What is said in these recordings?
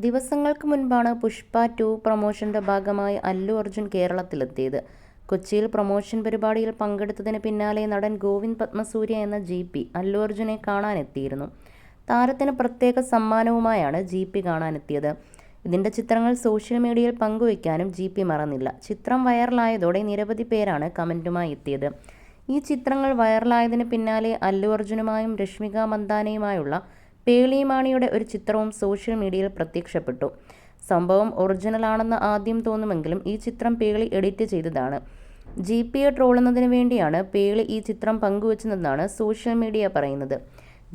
ദിവസങ്ങൾക്ക് മുൻപാണ് പുഷ്പ ടു പ്രൊമോഷന്റെ ഭാഗമായി അല്ലു അർജുൻ കേരളത്തിലെത്തിയത്. കൊച്ചിയിൽ പ്രൊമോഷൻ പരിപാടിയിൽ പങ്കെടുത്തതിന് പിന്നാലെ നടൻ ഗോവിന്ദ് പത്മസൂര്യ എന്ന ജി പി അല്ലു അർജുനെ കാണാനെത്തിയിരുന്നു. താരത്തിന് പ്രത്യേക സമ്മാനവുമായാണ് ജി പി കാണാനെത്തിയത്. ഇതിന്റെ ചിത്രങ്ങൾ സോഷ്യൽ മീഡിയയിൽ പങ്കുവയ്ക്കാനും ജി പി മറന്നില്ല. ചിത്രം വൈറലായതോടെ നിരവധി പേരാണ് കമന്റുമായി എത്തിയത്. ഈ ചിത്രങ്ങൾ വൈറലായതിന് പിന്നാലെ അല്ലു അർജുനുമായും രശ്മിക മന്ദാനയുമായുള്ള പേളിമാണിയുടെ ഒരു ചിത്രവും സോഷ്യൽ മീഡിയയിൽ പ്രത്യക്ഷപ്പെട്ടു. സംഭവം ഒറിജിനലാണെന്ന് ആദ്യം തോന്നുമെങ്കിലും ഈ ചിത്രം പേളി എഡിറ്റ് ചെയ്തതാണ്. ജി പി എ ട്രോളുന്നതിന് വേണ്ടിയാണ് പേളി ഈ ചിത്രം പങ്കുവച്ചതെന്നാണ് സോഷ്യൽ മീഡിയ പറയുന്നത്.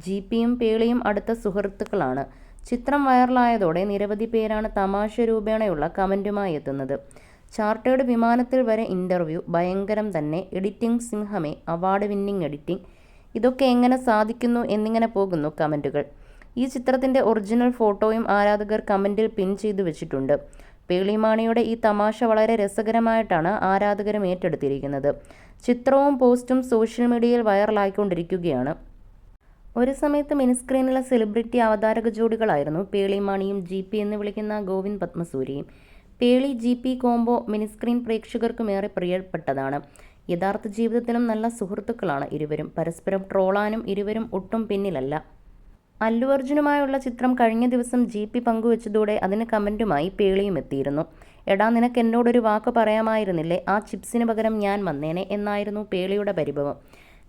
ജി പിയും പേളിയും അടുത്ത സുഹൃത്തുക്കളാണ്. ചിത്രം വൈറലായതോടെ നിരവധി പേരാണ് തമാശ രൂപേണയുള്ള കമന്റുമായി എത്തുന്നത്. ചാർട്ടേഡ് വിമാനത്തിൽ വരെ ഇന്റർവ്യൂ ഭയങ്കരം തന്നെ. എഡിറ്റിംഗ് സിംഹമേ അവാർഡ് വിന്നിംഗ് എഡിറ്റിംഗ് ഇതൊക്കെ എങ്ങനെ സാധിക്കുന്നു എന്നിങ്ങനെ പോകുന്നു കമന്റുകൾ ഈ ചിത്രത്തിന്റെ ഒറിജിനൽ ഫോട്ടോയും ആരാധകർ കമന്റിൽ പിൻ ചെയ്തു വെച്ചിട്ടുണ്ട്. പേളിമാണിയുടെ ഈ തമാശ വളരെ രസകരമായിട്ടാണ് ആരാധകരും ഏറ്റെടുത്തിരിക്കുന്നത്. ചിത്രവും പോസ്റ്റും സോഷ്യൽ മീഡിയയിൽ വൈറലായിക്കൊണ്ടിരിക്കുകയാണ്. ഒരു സമയത്ത് മിനിസ്ക്രീനിലെ സെലിബ്രിറ്റി അവതാരക ജോഡികളായിരുന്നു പേളിമാണിയും ജി പി എന്ന് വിളിക്കുന്ന Govind പത്മസൂരിയും. Pearle G P combo miniscreen പ്രേക്ഷകർക്കും ഏറെ പ്രിയപ്പെട്ടതാണ്. യഥാർത്ഥ ജീവിതത്തിലും നല്ല സുഹൃത്തുക്കളാണ് ഇരുവരും. പരസ്പരം ട്രോളാനും ഇരുവരും ഒട്ടും പിന്നിലല്ല. അല്ലു അർജുനുമായുള്ള ചിത്രം കഴിഞ്ഞ ദിവസം ജി പി പങ്കുവച്ചതോടെ അതിന് കമന്റുമായി പേളിയും എത്തിയിരുന്നു. എടാ നിനക്ക് എന്നോടൊരു വാക്ക് പറയാമായിരുന്നില്ലേ? ആ ചിപ്സിന് പകരം ഞാൻ വന്നേനെ എന്നായിരുന്നു പേളിയുടെ പരിഭവം.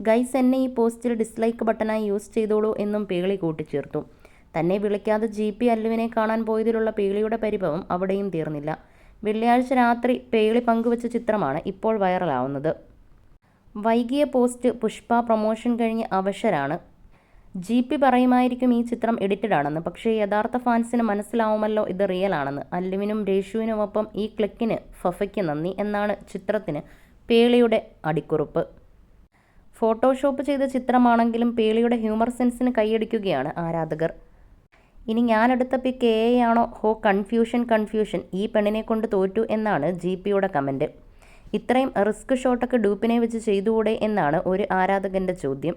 ഗൈസ് എന്നെ ഈ പോസ്റ്റിൽ ഡിസ്ലൈക്ക് ബട്ടണായി യൂസ് ചെയ്തോളൂ എന്നും പേളി കൂട്ടിച്ചേർത്തു. തന്നെ വിളിക്കാതെ ജി പി അല്ലുവിനെ കാണാൻ പോയതിലുള്ള പേളിയുടെ പരിഭവം അവിടെയും തീർന്നില്ല. വെള്ളിയാഴ്ച രാത്രി പേളി പങ്കുവച്ച ചിത്രമാണ് ഇപ്പോൾ വൈറലാവുന്നത്. വൈകിയ പോസ്റ്റ് പുഷ്പ പ്രൊമോഷൻ കഴിഞ്ഞ് അവശരാണ്. ജി പി പറയുമായിരിക്കും ഈ ചിത്രം എഡിറ്റഡ് ആണെന്ന്. പക്ഷേ യഥാർത്ഥ ഫാൻസിന് മനസ്സിലാവുമല്ലോ ഇത് റിയൽ ആണെന്ന്. അല്ലുവിനും രേഷുവിനുമൊപ്പം ഈ ക്ലിക്കിന് ഫഫയ്ക്ക് നന്ദി എന്നാണ് ചിത്രത്തിന് പേളിയുടെ അടിക്കുറിപ്പ്. ഫോട്ടോഷോപ്പ് ചെയ്ത ചിത്രമാണെങ്കിലും പേളിയുടെ ഹ്യൂമർ സെൻസിന് കൈയടിക്കുകയാണ് ആരാധകർ. ഇനി ഞാനെടുത്ത പിക്ക് എ ആണോ? ഹോ കൺഫ്യൂഷൻ കൺഫ്യൂഷൻ ഈ പെണ്ണിനെ കൊണ്ട് തോറ്റു എന്നാണ് ജി പിയുടെ കമന്റ് ഇത്രയും റിസ്ക് ഷോട്ടൊക്കെ ഡൂപ്പിനെ വെച്ച് ചെയ്തുകൂടെ എന്നാണ് ഒരു ആരാധകന്റെ ചോദ്യം.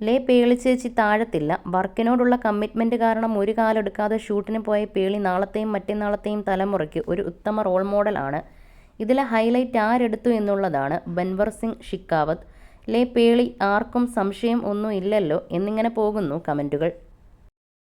ലേ പേളി ചേച്ചി താഴത്തില്ല. വർക്കിനോടുള്ള കമ്മിറ്റ്മെന്റ് കാരണം ഒരു കാലെടുക്കാതെ ഷൂട്ടിന് പോയ പേളി നാളത്തെയും മറ്റന്നാളത്തെയും തലമുറയ്ക്ക് ഒരു ഉത്തമ റോൾ മോഡലാണ് ഇതിലെ ഹൈലൈറ്റ് ആരെടുത്തു എന്നുള്ളതാണ് ബൻവർ സിംഗ് ഷിക്കാവത്ത്. ലേ പേളി ആർക്കും സംശയം ഒന്നും ഇല്ലല്ലോ എന്നിങ്ങനെ പോകുന്നു കമന്റുകൾ